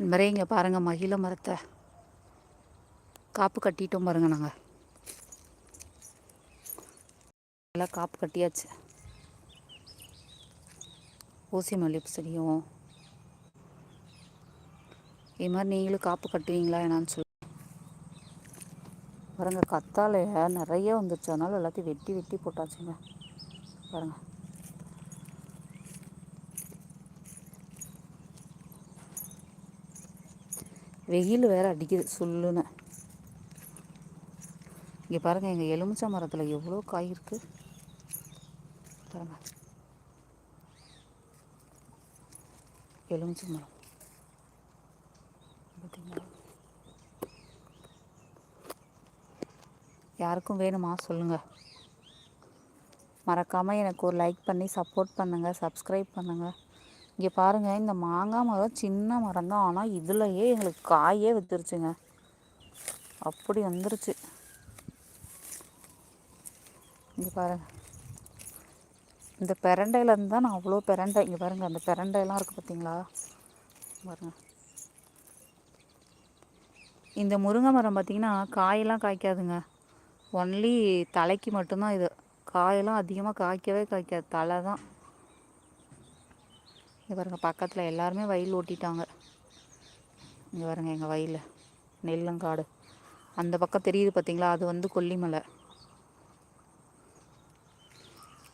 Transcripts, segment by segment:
நண்பரே இங்கே பாருங்கள் மகிழ மரத்தை. காப்பு கட்டிட்டோம் பாருங்கள் நாங்கள் நல்லா காப்பு கட்டியாச்சு. ஊசி மல்லிகைப்பூ செடியும். இது மாதிரி நீங்களும் காப்பு கட்டுவீங்களா என்னான்னு சொல்லி. பாருங்கள் கத்தாழைய நிறைய வந்துருச்சு. அதனால எல்லாத்தையும் வெட்டி வெட்டி போட்டாச்சுங்க. பாருங்கள் வெயில் வேற அடிக்குது. சுல்லுன்னு. இங்கே பாருங்கள் எங்கள் எலுமிச்சை மரத்தில் எவ்வளோ காய் இருக்குது பாருங்க. எலுமிச்சை மரம். பார்த்தீங்களா யாருக்கும் வேணுமா? சொல்லுங்கள் மறக்காமல் எனக்கு ஒரு லைக் பண்ணி சப்போர்ட் பண்ணுங்கள் சப்ஸ்கிரைப் பண்ணுங்கள் இங்கே பாருங்கள் இந்த மாங்காய் மரம் சின்ன மரம் தான். ஆனால் இதுலையே எங்களுக்கு காயே வித்துருச்சுங்க. அப்படி வந்துருச்சு. இங்கே பாருங்கள் இந்த பிரண்டையிலேருந்து தான் நான் அவ்வளோ பிரண்டை. இங்கே பாருங்கள் அந்த பிரண்டையெல்லாம் இருக்குது பார்த்தீங்களா பாருங்கள் இந்த முருங்கை மரம் பார்த்திங்கன்னா காயெல்லாம் காய்க்காதுங்க. ஒன்லி தலைக்கு மட்டும்தான் இது. காயெல்லாம் அதிகமாக காய்க்கவே காய்க்காது. தலை தான். இங்கே பாருங்கள் பக்கத்தில் எல்லாருமே வயல் ஓட்டிட்டாங்க. இங்கே பாருங்கள் எங்கள் வயலில் நெல்லங்காடு. அந்த பக்கம் தெரியுது பார்த்தீங்களா அது வந்து கொல்லிமலை.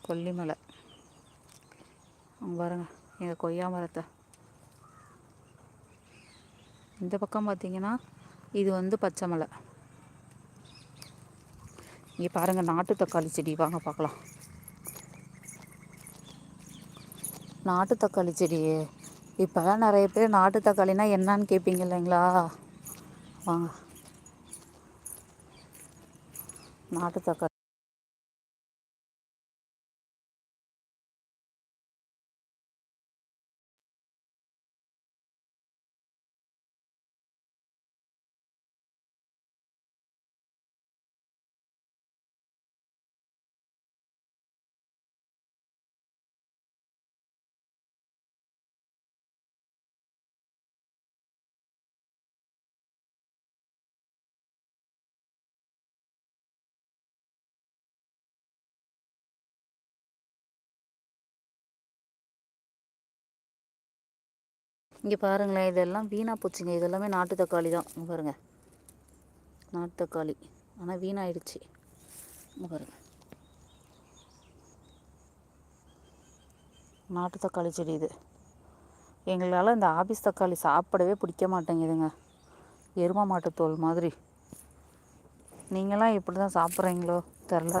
கொல்லிமலை. அங்கே பாருங்க எங்கள் கொய்யா மரத்தை இந்த பக்கம் பார்த்தீங்கன்னா இது வந்து பச்சை மலை. இங்கே பாருங்கள் நாட்டு தக்காளி செடி. வாங்க பார்க்கலாம் நாட்டு தக்காளி செடி இப்போல்லாம் நிறைய பேர் நாட்டு தக்காளினா என்னன்னு கேட்பீங்க இல்லைங்களா? வாங்க. நாட்டு தக்காளி. இங்கே பாருங்களேன் இதெல்லாம் வீணாக போச்சுங்க. இதெல்லாமே நாட்டு தக்காளி தான். இங்கே பாருங்கள் நாட்டு தக்காளி. ஆனால் வீணாயிடுச்சு. இங்கே பாருங்கள் நாட்டு தக்காளி செடி இது. எங்களால் இந்த ஆபீஸ் தக்காளி சாப்பிடவே பிடிக்க மாட்டேங்குதுங்க. எரும மாட்டுத்தோல் மாதிரி. நீங்களாம் இப்படி தான் சாப்பிட்றீங்களோ? தெரில.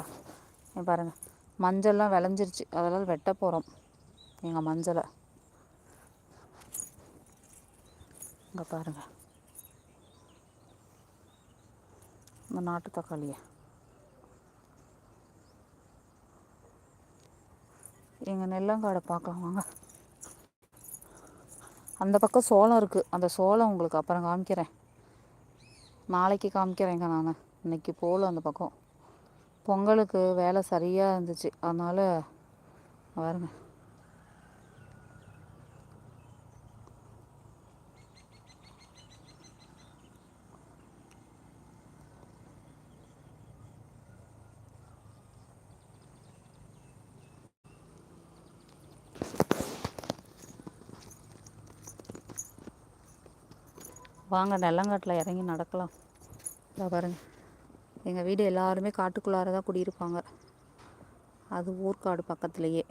பாருங்கள் மஞ்சள்லாம் விளைஞ்சிருச்சு. அதெல்லாம் வெட்ட போகிறோம் எங்கள் மஞ்சளை. இங்கே பாருங்கள் இந்த நாட்டு தக்காளியை. எங்கள் நெல்லங்காடை பார்க்கலாம் வாங்க. அந்த பக்கம் சோளம் இருக்குது அந்த சோளம் உங்களுக்கு அப்புறம் காமிக்கிறேன். நாளைக்கு காமிக்கிறேங்க நான். இன்றைக்கி போகல அந்த பக்கம். பொங்கலுக்கு வேலை சரியாக இருந்துச்சு. அதனால் பாருங்கள் வாங்க நெல்லங்காட்டில் இறங்கி நடக்கலாம். இதை பாருங்கள் எங்கள் வீடு எல்லாருமே காட்டுக்குள்ளார தான் குடியிருப்பாங்க. அது ஊர்க்காடு பக்கத்துலேயே.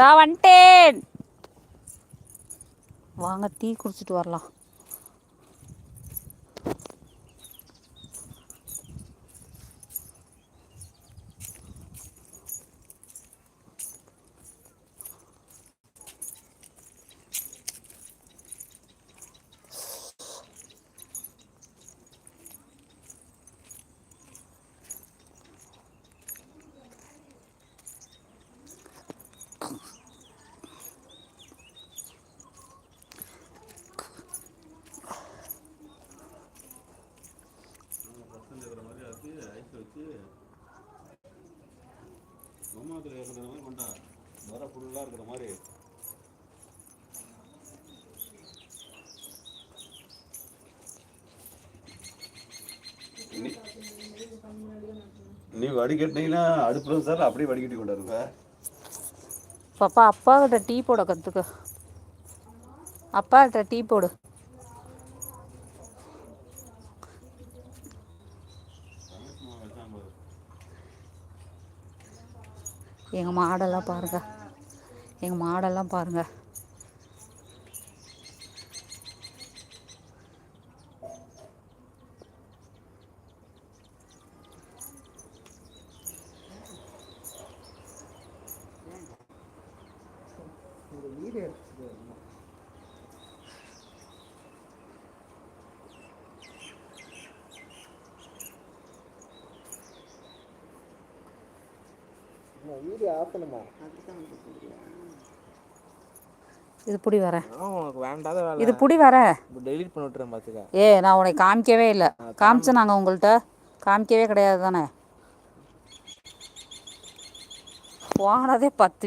தான் வந்துட்டேன். வாங்க டீ குடிச்சிட்டு வரலாம். வர ஃபுல்லாக இருக்கிற மாதிரி நீ- நீ வடிகட்டினீங்கன்னா அடுப்புல சார் அப்படியே வடிகட்டி கொண்டாருங்க. பாப்பா அப்பா கிட்ட டீ போட கற்றுக்க அப்பா கிட்ட டீ போடு. எங்கள் மாடெல்லாம் பாருங்கள் எங்கள் மாடெல்லாம் பாருங்கள் வீடியோ ஆஃப் பண்ணுமா இது புடி வரேன் உனக்கு வேண்டாத வேலை. இது புடி வரேன் டெலீட் பண்ணி விட்டுறேன் பார்த்துக்க ஏ நான் உனக்கு காமிக்கவே இல்லை. காமிச்சு நாங்கள் உங்கள்கிட்ட காமிக்கவே கிடையாது தானே? போனதே பத்து